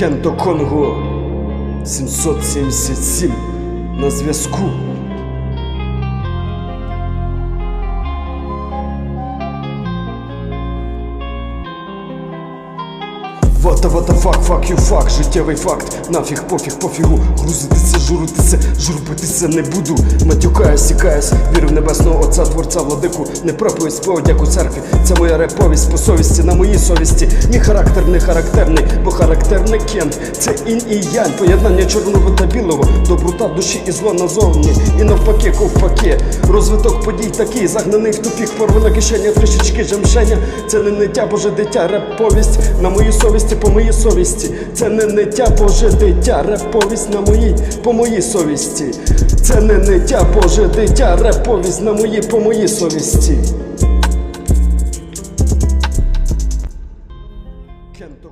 Кенто Конго 777 на зв'язку. Вата, вата, фак, фак, ю, фак, життєвий факт, нафіг, пофіг, пофігу, грузитися, журитися, журбитися не буду. Матюкаюсь, сікаюсь, вірю в небесного отця, творця, владику, не проповідь по одяку церкві. Це моя реповість по совісті, на моїй совісті. Мій характер не характерний, бо характерний кент. Це інь і янь, поєднання чорного та білого, доброта душі і зло назовні. І навпаки, ковпаки. Розвиток подій такий, загнаний в тупік, порвана кишеня, трішечки жемшеня. Це не ниття, боже дитя, реп-повість на моїй совісті, повісті по моїй совісті. Це не ниття Боже дитя, реп-повість на моїй, по моїй совісті. Це не ниття Боже дитя, реп-повість на моїй, по моїй совісті. Кенто